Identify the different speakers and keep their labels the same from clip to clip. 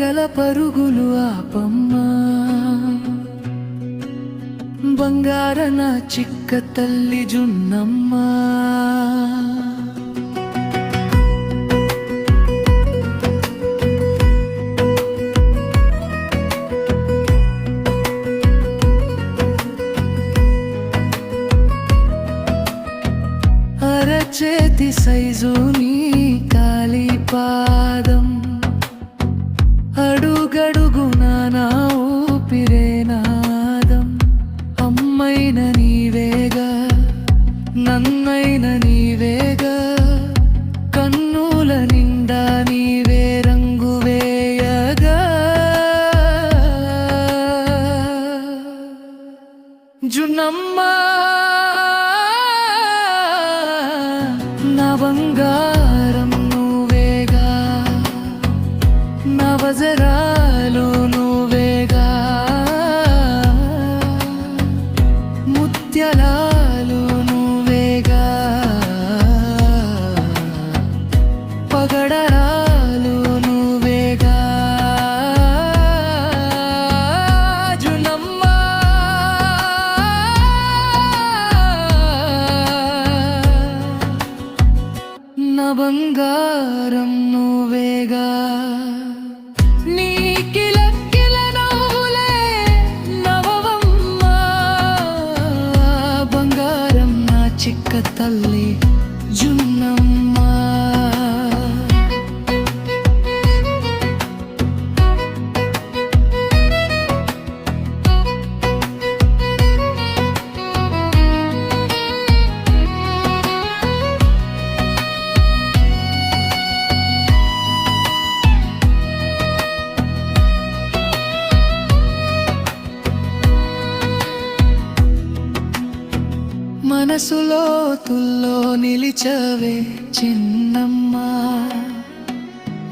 Speaker 1: గలగల పరుగులు ఆపమ్మా. బంగారన చిక్క తల్లి జున్నమ్మా. అరచేతి సైజు నీ కాలి పాదం. అడుగడుగున నా ఊపిరే నాదం. అమ్మైన నీవేగా నన్నైన నీవేగా కన్నుల నిండా నీవే రంగు వేయగా. జున్నమ్మా నా బంగారం నువ్వేగా నవజరాలు చిక్క మనసులోతుల్లో నిలిచవే చిన్నమ్మా.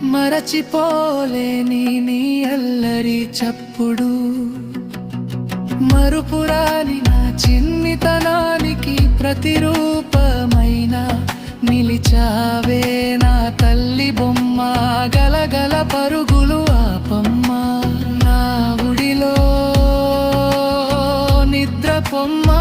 Speaker 1: మరచిపోలేని నీ అల్లరి చప్పుడు. మరుపురాని నా చిన్నితనానికి ప్రతిరూపమైన నిలిచావే నా తల్లి బొమ్మ. గలగల పరుగులు ఆపమ్మ. నా గుడిలో నిద్ర పొమ్మా.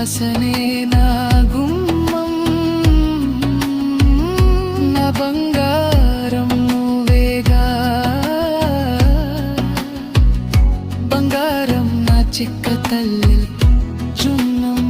Speaker 1: ఆశనే నా గుమ్మం నా బంగారం నువ్వేగా. బంగారం నా చిక్క తల్లి చున్నం